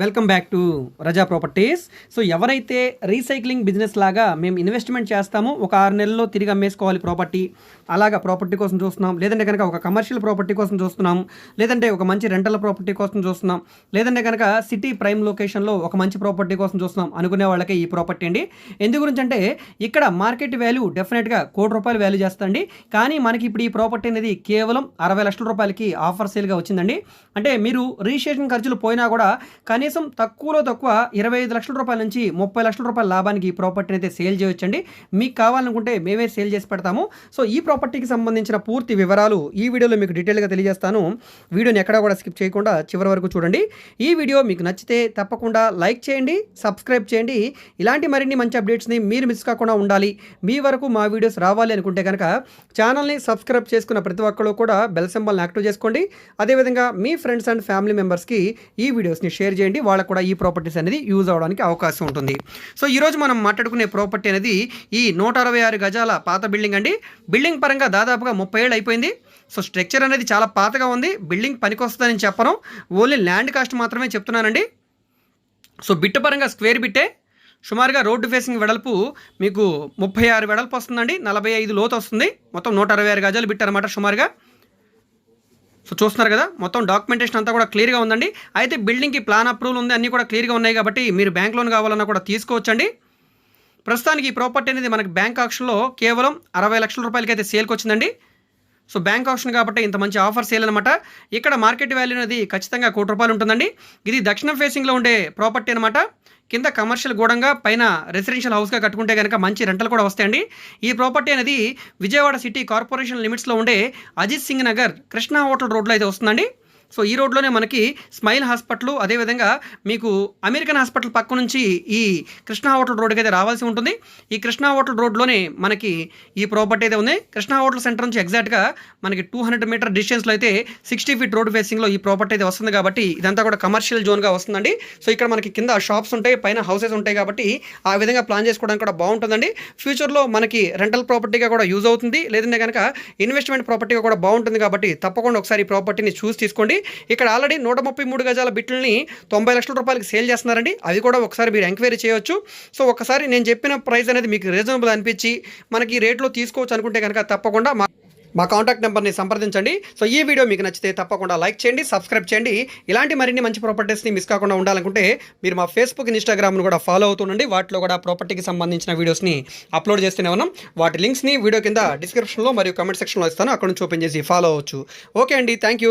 Welcome back to Raza properties. So ఎవరైతే recycling business లాగా మేము ఇన్వెస్ట్మెంట్ చేస్తామో ఒక ఆరు నెలల్లో తిరిగి అమ్మేసుకోవాలి ప్రాపర్టీ. అలాగా ప్రాపర్టీ కోసం చూస్తున్నాం. లేదంటే కనుక ఒక కమర్షియల్ ప్రాపర్టీ కోసం చూస్తున్నాం. లేదంటే ఒక మంచి రెంటల్ ప్రాపర్టీ కోసం చూస్తున్నాం. లేదంటే కనుక సిటీ ప్రైమ్ లొకేషన్లో ఒక మంచి ప్రాపర్టీ కోసం చూస్తున్నాం. అనుకునే వాళ్ళకి ఈ ప్రాపర్టీ అండి. ఎందు గురించి అంటే ఇక్కడ మార్కెట్ వాల్యూ డెఫినెట్గా కోటి రూపాయలు వాల్యూ చేస్తుంది కానీ మనకి ఇప్పుడు ఈ ప్రాపర్టీ అనేది కేవలం అరవై లక్షల రూపాయలకి ఆఫర్ సేల్గా వచ్చిందండి. అంటే మీరు రిజిస్ట్రేషన్ ఖర్చులు పోయినా కూడా కానీ కనీసం తక్కువలో తక్కువ ఇరవై ఐదు లక్షల రూపాయల నుంచి ముప్పై లక్షల రూపాయల లాభానికి ఈ ప్రాపర్టీని అయితే సేల్ చేయొచ్చండి. మీకు కావాలనుకుంటే మేమే సేల్ చేసి పెడతాము. సో ఈ ప్రాపర్టీకి సంబంధించిన పూర్తి వివరాలు ఈ వీడియోలో మీకు డీటెయిల్గా తెలియజేస్తాను. వీడియోని ఎక్కడా కూడా స్కిప్ చేయకుండా చివరి వరకు చూడండి. ఈ వీడియో మీకు నచ్చితే తప్పకుండా లైక్ చేయండి సబ్స్క్రైబ్ చేయండి. ఇలాంటి మరిన్ని మంచి అప్డేట్స్ని మీరు మిస్ కాకుండా ఉండాలి. మీ వరకు మా వీడియోస్ రావాలి అనుకుంటే కనుక ఛానల్ని సబ్స్క్రైబ్ చేసుకున్న ప్రతి ఒక్కరు కూడా బెల్ సింబల్ని యాక్టివ్ చేసుకోండి. అదేవిధంగా మీ ఫ్రెండ్స్ అండ్ ఫ్యామిలీ మెంబర్స్కి ఈ వీడియోస్ని షేర్ చేయండి. వాళ్ళకు కూడా ఈ ప్రాపర్టీస్ అనేది యూజ్ అవడానికి అవకాశం ఉంటుంది. సో ఈరోజు మనం మాట్లాడుకునే ప్రాపర్టీ అనేది ఈ నూట అరవై ఆరు గజాల పాత బిల్డింగ్ అండి. బిల్డింగ్ పరంగా దాదాపుగా ముప్పై ఏళ్ళు అయిపోయింది. సో స్ట్రక్చర్ అనేది చాలా పాతగా ఉంది. బిల్డింగ్ పనికొస్తుందని చెప్పను. ఓన్లీ ల్యాండ్ కాస్ట్ మాత్రమే చెప్తున్నానండి. సో బిట్ పరంగా స్క్వేర్ బిట్టే. సుమారుగా రోడ్డు ఫేసింగ్ వెడల్పు మీకు ముప్పై ఆరు వెడల్పు వస్తుందండి. నలభై ఐదు లోతు వస్తుంది. మొత్తం నూట అరవై ఆరు గజాలు బిట్టారన్నమాట సుమారుగా. సో చూస్తున్నారు కదా మొత్తం డాక్యుమెంటేషన్ అంతా కూడా క్లియర్గా ఉందండి. అయితే బిల్డింగ్కి ప్లాన్ అప్రూవల్ ఉంది అన్నీ కూడా క్లియర్గా ఉన్నాయి కాబట్టి మీరు బ్యాంక్ లోన్ కావాలన్నా కూడా తీసుకోవచ్చండి. ప్రస్తుతానికి ఈ ప్రాపర్టీ అనేది మనకి బ్యాంక్ ఆప్షన్లో కేవలం అరవై లక్షల రూపాయలకి అయితే సేల్కి వచ్చిందండి. సో బ్యాంక్ ఆప్షన్ కాబట్టి ఇంత మంచి ఆఫర్ సేల్ అనమాట ఇక్కడ మార్కెట్ వాల్యూ అనేది ఖచ్చితంగా కోటి రూపాయలు ఉంటుందండి. ఇది దక్షిణం ఫేసింగ్లో ఉండే ప్రాపర్టీ అనమాట కింద కమర్షియల్ గూడంగా పైన రెసిడెన్షియల్ హౌస్గా కట్టుకుంటే కనుక మంచి రెంటలు కూడా వస్తాయండి. ఈ ప్రాపర్టీ అనేది విజయవాడ సిటీ కార్పొరేషన్ లిమిట్స్లో ఉండే అజిత్ సింగ్ నగర్ కృష్ణా హోటల్ రోడ్లో అయితే వస్తుందండి. సో ఈ రోడ్లోనే మనకి స్మైల్ హాస్పిటల్ అదేవిధంగా మీకు అమెరికన్ హాస్పిటల్ పక్క నుంచి ఈ కృష్ణా హోటల్ రోడ్డుకి అయితే రావాల్సి ఉంటుంది. ఈ కృష్ణా హోటల్ రోడ్లోనే మనకి ఈ ప్రాపర్టీ అయితే ఉంది. కృష్ణా హోటల్ సెంటర్ నుంచి ఎగ్జాక్ట్గా మనకి టూ హండ్రెడ్ మీటర్ డిస్టెన్స్లో అయితే సిక్స్టీ ఫీట్ రోడ్ ఫేసింగ్లో ఈ ప్రాపర్టీ అయితే వస్తుంది కాబట్టి ఇదంతా కూడా కమర్షియల్ జోన్గా వస్తుందండి. సో ఇక్కడ మనకి కింద షాప్స్ ఉంటాయి పైన హౌసెస్ ఉంటాయి కాబట్టి ఆ విధంగా ప్లాన్ చేసుకోవడానికి కూడా బాగుంటుందండి. ఫ్యూచర్లో మనకి రెంటల్ ప్రాపర్టీగా కూడా యూజ్ అవుతుంది. లేదంటే కనుక ఇన్వెస్ట్మెంట్ ప్రాపర్టీగా కూడా బాగుంటుంది కాబట్టి తప్పకుండా ఒకసారి ఈ ప్రాపర్టీని చూసి తీసుకోండి. ఇక్కడ ఆల్రెడీ నూట ముప్పై మూడు గజాల బిట్లని తొంభై లక్షల రూపాయలకి సేల్ చేస్తున్నారండి. అవి కూడా ఒకసారి మీరు ఎంక్వైరీ చేయొచ్చు. సో ఒకసారి నేను చెప్పిన ప్రైస్ అనేది మీకు రీజనబుల్ అనిపించి మనకి రేట్లో తీసుకోవచ్చు అనుకుంటే కనుక తప్పకుండా మా మా కాంటాక్ట్ నెంబర్ని సంప్రదించండి. సో ఈ వీడియో మీకు నచ్చితే తప్పకుండా లైక్ చేయండి సబ్స్క్రైబ్ చేయండి. ఇలాంటి మరిన్ని మంచి ప్రాపర్టీస్ని మిస్ కాకుండా ఉండాలనుకుంటే మీరు మా ఫేస్బుక్ ఇన్స్టాగ్రామ్ను కూడా ఫాలో అవుతుండండి వాటిలో కూడా ప్రాపర్టీకి సంబంధించిన వీడియోస్ని అప్లోడ్ చేస్తూనే ఉన్నాం. వాటి లింక్స్ని వీడియో కింద డిస్క్రిప్షన్లో మరియు కమెంట్ సెక్షన్లో ఇస్తాను. అక్కడ నుంచి ఓపెన్ చేసి ఫాలో అవ్వచ్చు. ఓకే అండి. Thank you.